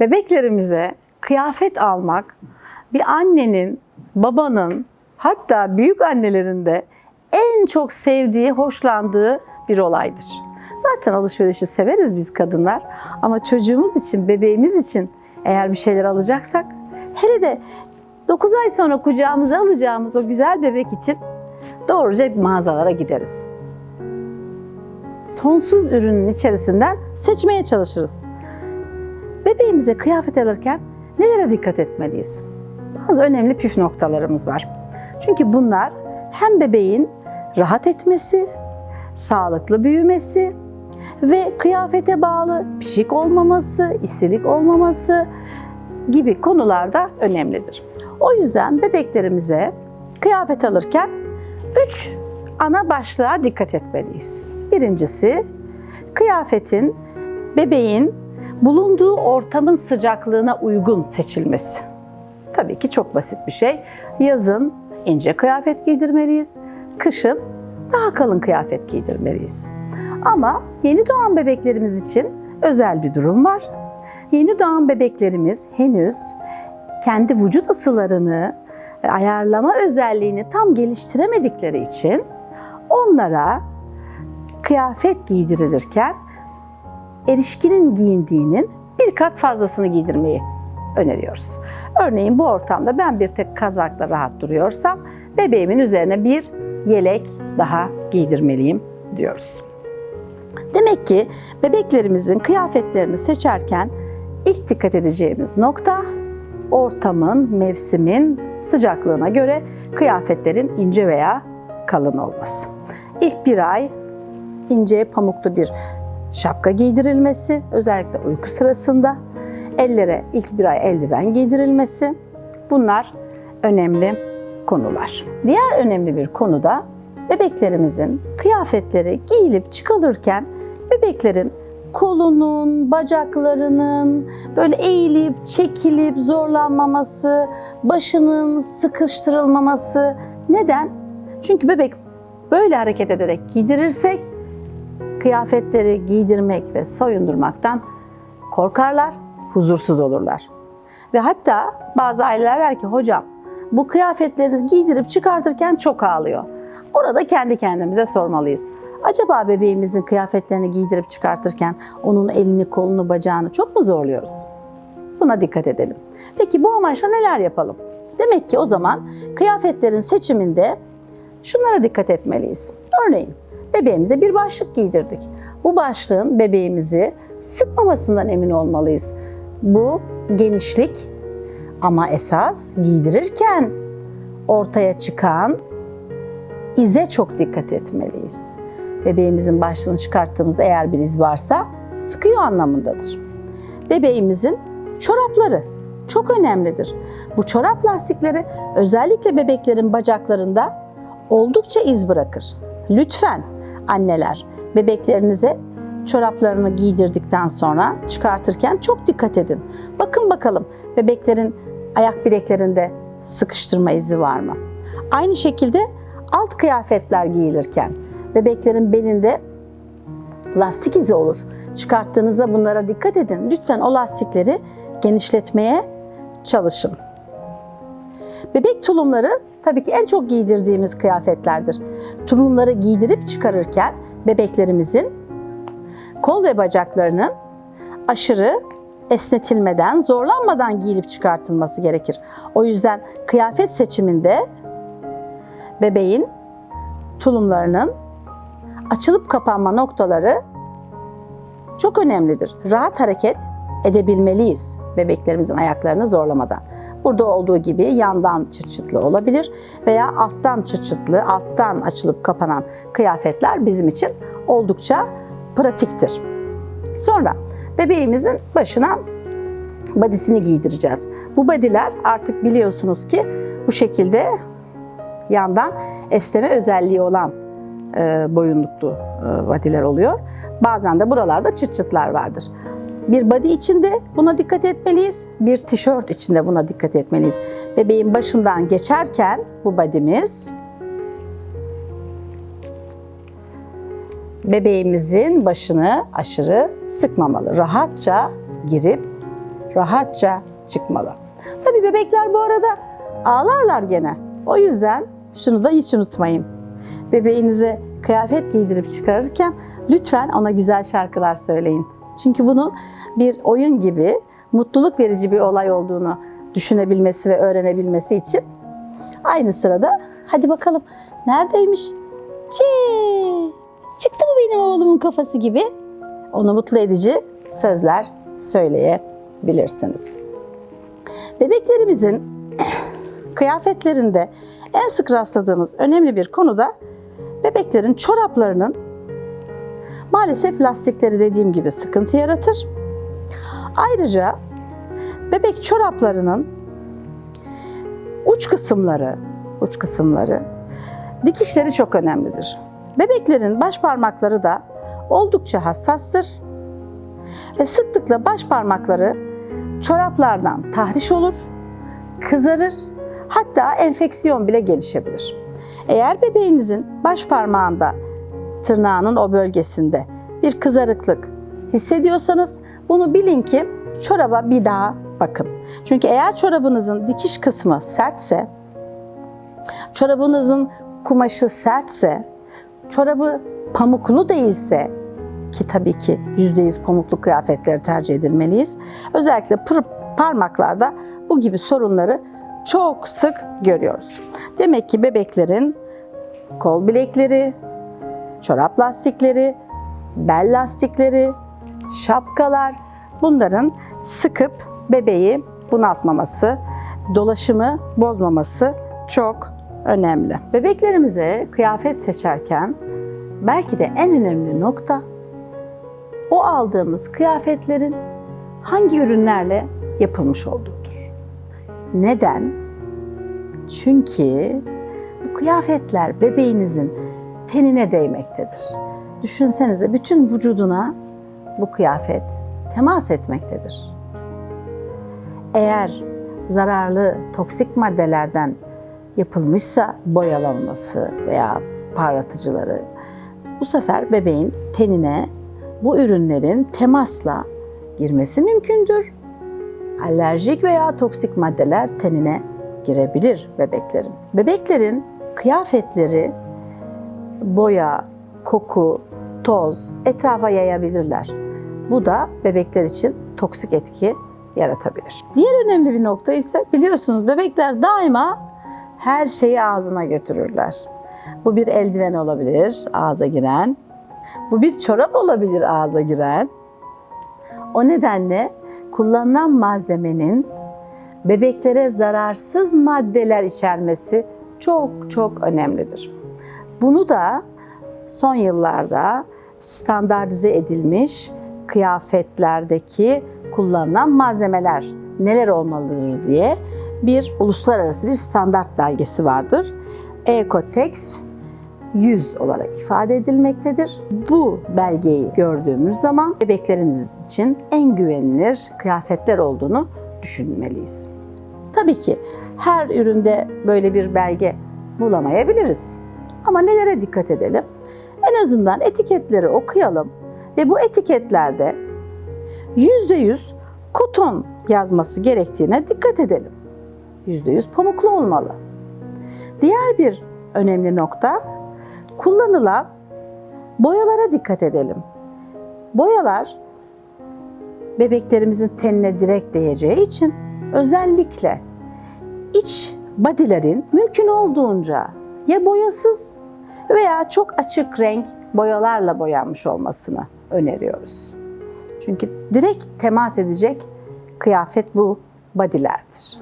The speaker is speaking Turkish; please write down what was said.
Bebeklerimize kıyafet almak bir annenin, babanın hatta büyük annelerin de en çok sevdiği, hoşlandığı bir olaydır. Zaten alışverişi severiz biz kadınlar ama çocuğumuz için, bebeğimiz için eğer bir şeyler alacaksak hele de 9 ay sonra kucağımıza alacağımız o güzel bebek için doğruca mağazalara gideriz. Sonsuz ürünün içerisinden seçmeye çalışırız. Bebeğimize kıyafet alırken nelere dikkat etmeliyiz? Bazı önemli püf noktalarımız var. Çünkü bunlar hem bebeğin rahat etmesi, sağlıklı büyümesi ve kıyafete bağlı pişik olmaması, isilik olmaması gibi konularda önemlidir. O yüzden bebeklerimize kıyafet alırken üç ana başlığa dikkat etmeliyiz. Birincisi kıyafetin bebeğin bulunduğu ortamın sıcaklığına uygun seçilmesi. Tabii ki çok basit bir şey. Yazın ince kıyafet giydirmeliyiz. Kışın daha kalın kıyafet giydirmeliyiz. Ama yeni doğan bebeklerimiz için özel bir durum var. Yeni doğan bebeklerimiz henüz kendi vücut ısılarını ayarlama özelliğini tam geliştiremedikleri için onlara kıyafet giydirilirken erişkinin giyindiğinin bir kat fazlasını giydirmeyi öneriyoruz. Örneğin bu ortamda ben bir tek kazakla rahat duruyorsam bebeğimin üzerine bir yelek daha giydirmeliyim diyoruz. Demek ki bebeklerimizin kıyafetlerini seçerken ilk dikkat edeceğimiz nokta ortamın, mevsimin sıcaklığına göre kıyafetlerin ince veya kalın olması. İlk bir ay ince pamuklu bir şapka giydirilmesi, özellikle uyku sırasında. Ellere ilk bir ay eldiven giydirilmesi. Bunlar önemli konular. Diğer önemli bir konu da bebeklerimizin kıyafetleri giyilip çıkarırken bebeklerin kolunun, bacaklarının böyle eğilip, çekilip zorlanmaması, başının sıkıştırılmaması. Neden? Çünkü bebek böyle hareket ederek giydirirsek kıyafetleri giydirmek ve soyundurmaktan korkarlar, huzursuz olurlar. Ve hatta bazı aileler der ki hocam bu kıyafetleri giydirip çıkartırken çok ağlıyor. Burada kendi kendimize sormalıyız. Acaba bebeğimizin kıyafetlerini giydirip çıkartırken onun elini, kolunu, bacağını çok mu zorluyoruz? Buna dikkat edelim. Peki bu amaçla neler yapalım? Demek ki o zaman kıyafetlerin seçiminde şunlara dikkat etmeliyiz. Örneğin bebeğimize bir başlık giydirdik. Bu başlığın bebeğimizi sıkmamasından emin olmalıyız. Bu genişlik ama esas giydirirken ortaya çıkan ize çok dikkat etmeliyiz. Bebeğimizin başlığını çıkarttığımızda eğer bir iz varsa sıkıyor anlamındadır. Bebeğimizin çorapları çok önemlidir. Bu çorap lastikleri özellikle bebeklerin bacaklarında oldukça iz bırakır. Lütfen anneler bebeklerinize çoraplarını giydirdikten sonra çıkartırken çok dikkat edin. Bakın bakalım bebeklerin ayak bileklerinde sıkıştırma izi var mı? Aynı şekilde alt kıyafetler giyilirken bebeklerin belinde lastik izi olur. Çıkarttığınızda bunlara dikkat edin. Lütfen o lastikleri genişletmeye çalışın. Bebek tulumları tabii ki en çok giydirdiğimiz kıyafetlerdir. Tulumları giydirip çıkarırken bebeklerimizin kol ve bacaklarının aşırı esnetilmeden, zorlanmadan giyilip çıkartılması gerekir. O yüzden kıyafet seçiminde bebeğin tulumlarının açılıp kapanma noktaları çok önemlidir. Rahat hareket edebilmeliyiz bebeklerimizin ayaklarını zorlamadan. Burada olduğu gibi yandan çıt çıtlı olabilir veya alttan çıt çıtlı, alttan açılıp kapanan kıyafetler bizim için oldukça pratiktir. Sonra bebeğimizin başına badisini giydireceğiz. Bu badiler artık biliyorsunuz ki bu şekilde yandan esneme özelliği olan e, boyunluklu e, oluyor. Bazen de buralarda çıt çıtlar vardır. Bir body içinde buna dikkat etmeliyiz. Bir tişört içinde buna dikkat etmeliyiz. Bebeğin başından geçerken bu badimiz bebeğimizin başını aşırı sıkmamalı. Rahatça girip rahatça çıkmalı. Tabii bebekler bu arada ağlarlar gene. O yüzden şunu da hiç unutmayın. Bebeğinize kıyafet giydirip çıkarırken lütfen ona güzel şarkılar söyleyin. Çünkü bunun bir oyun gibi mutluluk verici bir olay olduğunu düşünebilmesi ve öğrenebilmesi için aynı sırada hadi bakalım neredeymiş? Çi! Çıktı mı benim oğlumun kafası gibi? Onu mutlu edici sözler söyleyebilirsiniz. Bebeklerimizin kıyafetlerinde en sık rastladığımız önemli bir konu da bebeklerin çoraplarının maalesef lastikleri dediğim gibi sıkıntı yaratır. Ayrıca bebek çoraplarının uç kısımları, uç kısımları dikişleri çok önemlidir. Bebeklerin baş parmakları da oldukça hassastır ve sıklıkla baş parmakları çoraplardan tahriş olur, kızarır, hatta enfeksiyon bile gelişebilir. Eğer bebeğinizin baş parmağında tırnağının o bölgesinde bir kızarıklık hissediyorsanız bunu bilin ki çoraba bir daha bakın. Çünkü eğer çorabınızın dikiş kısmı sertse, çorabınızın kumaşı sertse, çorabı pamuklu değilse ki tabii ki %100 pamuklu kıyafetleri tercih edilmeliyiz. Özellikle parmaklarda bu gibi sorunları çok sık görüyoruz. Demek ki bebeklerin kol bilekleri, çorap lastikleri, bel lastikleri, şapkalar bunların sıkıp bebeği bunaltmaması, dolaşımı bozmaması çok önemli. Bebeklerimize kıyafet seçerken belki de en önemli nokta o aldığımız kıyafetlerin hangi ürünlerle yapılmış olduğudur. Neden? Çünkü bu kıyafetler bebeğinizin tenine değmektedir. Düşünsenize bütün vücuduna bu kıyafet temas etmektedir. Eğer zararlı toksik maddelerden yapılmışsa boyalanması veya parlatıcıları bu sefer bebeğin tenine bu ürünlerin temasla girmesi mümkündür. Alerjik veya toksik maddeler tenine girebilir bebeklerin. Bebeklerin kıyafetleri boya, koku, toz etrafa yayabilirler. Bu da bebekler için toksik etki yaratabilir. Diğer önemli bir nokta ise biliyorsunuz bebekler daima her şeyi ağzına götürürler. Bu bir eldiven olabilir ağza giren. Bu bir çorap olabilir ağza giren. O nedenle kullanılan malzemenin bebeklere zararsız maddeler içermesi çok çok önemlidir. Bunu da son yıllarda standartize edilmiş kıyafetlerdeki kullanılan malzemeler neler olmalıdır diye bir uluslararası bir standart belgesi vardır. Ecotex 100 olarak ifade edilmektedir. Bu belgeyi gördüğümüz zaman bebeklerimiz için en güvenilir kıyafetler olduğunu düşünmeliyiz. Tabii ki her üründe böyle bir belge bulamayabiliriz. Ama nelere dikkat edelim? En azından etiketleri okuyalım ve bu etiketlerde %100 koton yazması gerektiğine dikkat edelim. %100 pamuklu olmalı. Diğer bir önemli nokta kullanılan boyalara dikkat edelim. Boyalar bebeklerimizin tenine direkt değeceği için özellikle iç bodylerin mümkün olduğunca ya boyasız veya çok açık renk boyalarla boyanmış olmasını öneriyoruz. Çünkü direkt temas edecek kıyafet bu bodylerdir.